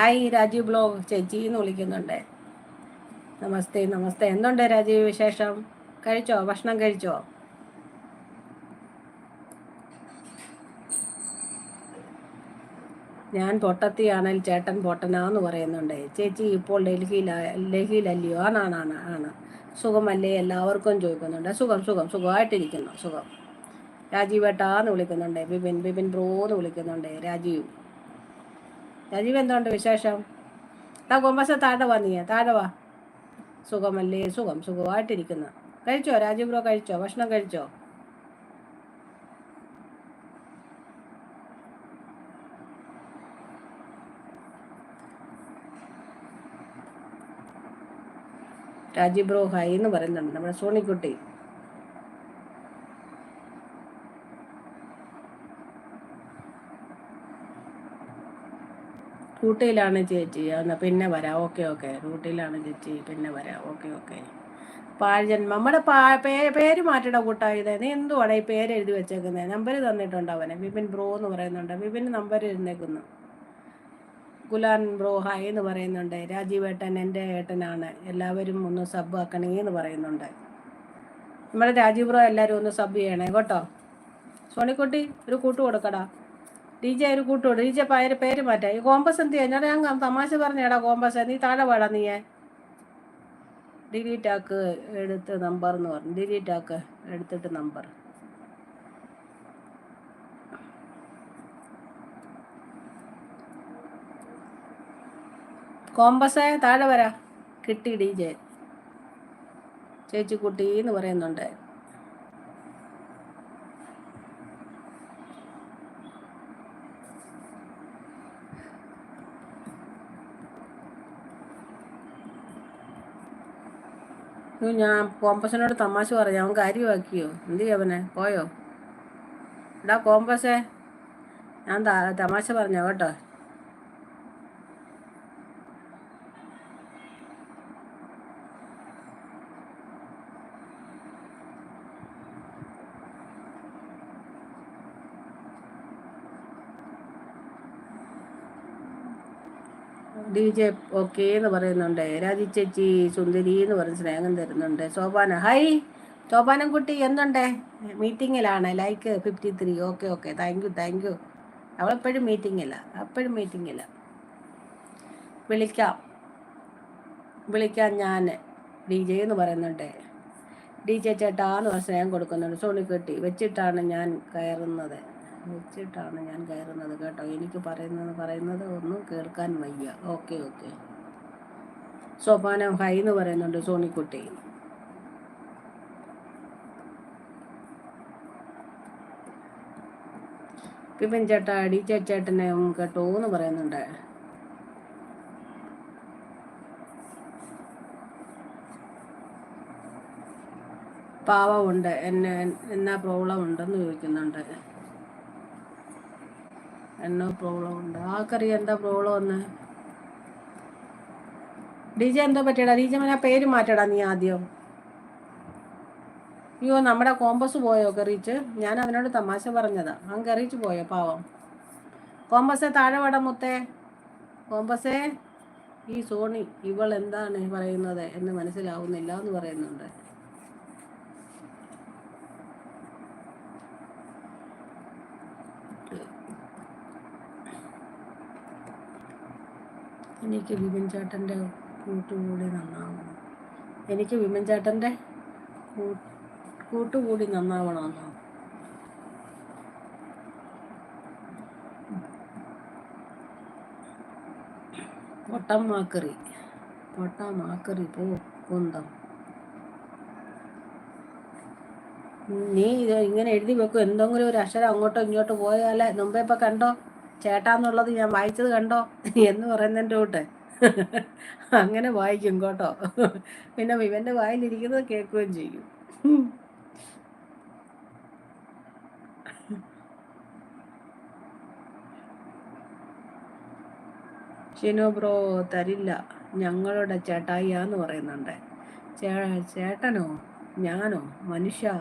Hi Rajeev blog ചേച്ചി എന്ന് വിളിക്കുന്നുണ്ട്. നമസ്തേ നമസ്തേ. എന്തുണ്ട് രാജീവ് വിശേഷം? കഴിച്ചോ? ഭക്ഷണം കഴിച്ചോ? ഞാൻ പൊട്ടത്തിയാണെങ്കിൽ ചേട്ടൻ പൊട്ടനാന്ന് പറയുന്നുണ്ട്. ചേച്ചി ഇപ്പോൾ ഡൽഹിയില ഡൽഹിയിലല്ലയോ? ആണാണ് ആണ് സുഖമല്ലേ? എല്ലാവർക്കും ചോദിക്കുന്നുണ്ട്. സുഖം സുഖം സുഖമായിട്ടിരിക്കുന്നു. സുഖം. രാജീവ് ഏട്ടാന്ന് വിളിക്കുന്നുണ്ട്. ബിപിൻ ബിപിൻ ബ്രോ എന്ന് വിളിക്കുന്നുണ്ട്. രാജീവ്. രാജീവ് വിശേഷം? താ കൊമ്പസ താഴെ വാ നീ താഴെ വാ. സുഖമല്ലേ? സുഖം സുഖമായിട്ടിരിക്കുന്ന. കഴിച്ചോ? രാജീവ് ബ്രോ കഴിച്ചോ? ഭക്ഷണം കഴിച്ചോ? രാജീവ് ബ്രോ എന്ന് പറയുന്നുണ്ട് നമ്മുടെ സോണിക്കുട്ടി. ഊട്ടിയിലാണ് ചേച്ചി. എന്നാൽ പിന്നെ വരാം. Okay okay. ഊട്ടിയിലാണ് ചേച്ചി. പിന്നെ വരാം. Okay okay. പാഴ്ജൻ നമ്മുടെ പാ പേര് പേര് മാറ്റട കൂട്ടായത് നീ എന്തുവാണ് ഈ പേര് എഴുതി വെച്ചേക്കുന്നത് നമ്പർ തന്നിട്ടുണ്ട് അവനെ. വിപിൻ ബ്രോ എന്ന് പറയുന്നുണ്ട്. വിപിൻ നമ്പർ എഴുന്നേക്കുന്നു. ഗുലാൻ ബ്രോ ഹായ് എന്ന് പറയുന്നുണ്ട്. രാജീവ് ഏട്ടൻ എന്റെ ഏട്ടനാണ്. എല്ലാവരും ഒന്ന് സബ് ആക്കണേ എന്ന് പറയുന്നുണ്ട്. നമ്മുടെ രാജീവ് ബ്രോ എല്ലാവരും ഒന്ന് സബ് ചെയ്യണേ. കേട്ടോ? സോണിക്കുട്ടി ഒരു കൂട്ട് കൊടുക്കടാ. ഡി ജെ ഒരു കൂട്ട് കൊടു ഡി ജെ പേര് പേര് മാറ്റാം? ഈ കോമ്പസ് എന്ത് ചെയ്യാൻ ഞാൻ തമാശ പറഞ്ഞേടാ കോമ്പസ്. നീ താഴെ പാടാ നീയെ ഡിലീറ്റ് ആക്ക് എടുത്ത് നമ്പർ എന്ന് പറഞ്ഞു. ഡിലീറ്റ് ആക്ക് എടുത്തിട്ട് നമ്പർ. കോമ്പസേ താഴെ വരാ. കിട്ടി ഡി ജെ. ചേച്ചിക്കുട്ടി എന്ന് പറയുന്നുണ്ട്. ഞാൻ കോമ്പസിനോട് തമാശ പറഞ്ഞു അവൻ കാര്യമാക്കിയോ? എന്ത് അവനെ? പോയോ? എടാ കോമ്പസേ ഞാൻ തമാശ പറഞ്ഞോ കേട്ടോ. ഡി ജെ ഓക്കെ എന്ന് പറയുന്നുണ്ട്. രാജി ചേച്ചി സുന്ദരി എന്ന് പറയുന്ന സ്നേഹം തരുന്നുണ്ട്. സോപാന ഹൈ. സോപാനം കുട്ടി എന്തുണ്ട്? മീറ്റിങ്ങിലാണ്. Like fifty three okay okay. Thank you thank you അവളെപ്പോഴും മീറ്റിങ്ങില്ല അപ്പോഴും മീറ്റിങ്ങില്ല വിളിക്കാം. വിളിക്കാം ഞാൻ. ഡി ജെ എന്ന് പറയുന്നുണ്ട്. ഡി ജെ ചേട്ടാന്ന് പറഞ്ഞ സ്നേഹം കൊടുക്കുന്നുണ്ട്. സോണി കെട്ടി വെച്ചിട്ടാണ് ഞാൻ കയറുന്നത്. വെച്ചിട്ടാണ് ഞാൻ കയറുന്നത് കേട്ടോ. എനിക്ക് പറയുന്നത് പറയുന്നത് ഒന്നും കേൾക്കാൻ വയ്യ. Okay okay. സോപാനം ഹൈ എന്ന് പറയുന്നുണ്ട് സോണിക്കുട്ടി. പിപ്പൻ ചേട്ടാ ഡി ജെ ചേട്ടനെ കേട്ടോ എന്ന് പറയുന്നുണ്ട്. പാവമുണ്ട് എന്നെ എന്നാ പ്രോബ്ലം ഉണ്ടെന്ന് ചോദിക്കുന്നുണ്ട്. എന്നോ പ്രോബ്ലം ഉണ്ട്? ആൾക്കറിയാം എന്താ പ്രോബ്ലം എന്ന് ഡി ജെ എന്തോ പറ്റിയടാ? ഡി മനാ പേര് മാറ്റടാ നീ ആദ്യം. അയ്യോ നമ്മുടെ കോമ്പസ് പോയോ കെറിച്ച്? ഞാൻ അവനോട് തമാശ പറഞ്ഞതാ. അങ്ങ് കെറിച്ച് പോയോ പാവം. കോമ്പസെ താഴെ വട മുത്തേ. കോമ്പസേ ഈ സോണി ഇവൾ എന്താണ് പറയുന്നത് എന്ന് മനസ്സിലാവുന്നില്ല എന്ന് പറയുന്നുണ്ട്. എനിക്ക് വിമൻ ചേട്ടന്റെ കൂട്ടുകൂടി നന്നാവണം. എനിക്ക് വിമൻ ചേട്ടന്റെ കൂട്ടുകൂടി മാക്കറി പൊട്ടം മാക്കറി പോ കുന്തം. നീ ഇത് ഇങ്ങനെ എഴുതി വെക്കും. എന്തെങ്കിലും ഒരു അക്ഷരം അങ്ങോട്ടോ ഇങ്ങോട്ടോ പോയാലേ. മുമ്പേ ഇപ്പൊ കണ്ടോ? ചേട്ടാന്നുള്ളത് ഞാൻ വായിച്ചത് കണ്ടോ? എന്ന് പറയുന്നതിന്റെ കൂട്ട് അങ്ങനെ വായിക്കും കേട്ടോ. പിന്നെ ഇവന്റെ വായിലിരിക്കുന്നത് കേൾക്കുകയും ചെയ്യും. ഷിനു ബ്രോ തരില്ല. ഞങ്ങളുടെ ചേട്ടായിയാന്ന് പറയുന്നുണ്ട്. ചേട്ടനോ? ഞാനോ? മനുഷ്യ?